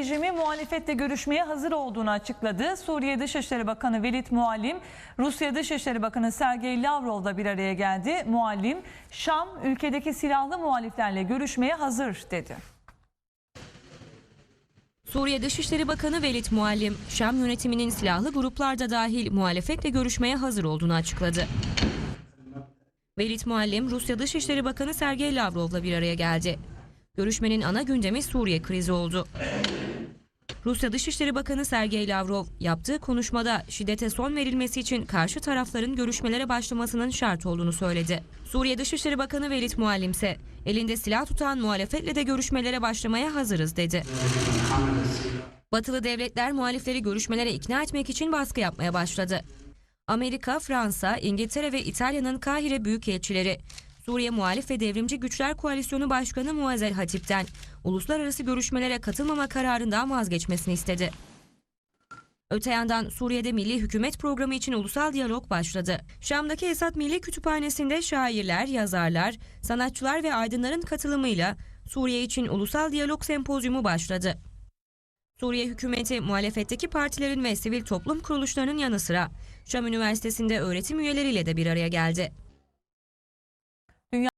rejimi muhalefetle görüşmeye hazır olduğunu açıkladı. Suriye Dışişleri Bakanı Velit Muallim, Rusya Dışişleri Bakanı Sergey Lavrov'la bir araya geldi. Muallim, Şam ülkedeki silahlı muhaliflerle görüşmeye hazır dedi. Suriye Dışişleri Bakanı Velit Muallim, Şam yönetiminin silahlı gruplarda dahil muhalefetle görüşmeye hazır olduğunu açıkladı. Velit Muallim, Rusya Dışişleri Bakanı Sergey Lavrov'la bir araya geldi. Görüşmenin ana gündemi Suriye krizi oldu. Rusya Dışişleri Bakanı Sergey Lavrov yaptığı konuşmada şiddete son verilmesi için karşı tarafların görüşmelere başlamasının şart olduğunu söyledi. Suriye Dışişleri Bakanı Velit Muallim ise elinde silah tutan muhalefetle de görüşmelere başlamaya hazırız dedi. Batılı devletler muhalifleri görüşmelere ikna etmek için baskı yapmaya başladı. Amerika, Fransa, İngiltere ve İtalya'nın Kahire büyükelçileri Suriye Muhalif ve Devrimci Güçler Koalisyonu Başkanı Muazel Hatip'ten uluslararası görüşmelere katılmama kararından vazgeçmesini istedi. Öte yandan Suriye'de Milli Hükümet Programı için ulusal diyalog başladı. Şam'daki Esad Milli Kütüphanesi'nde şairler, yazarlar, sanatçılar ve aydınların katılımıyla Suriye için ulusal diyalog sempozyumu başladı. Suriye hükümeti muhalefetteki partilerin ve sivil toplum kuruluşlarının yanı sıra Şam Üniversitesi'nde öğretim üyeleriyle de bir araya geldi. Dünya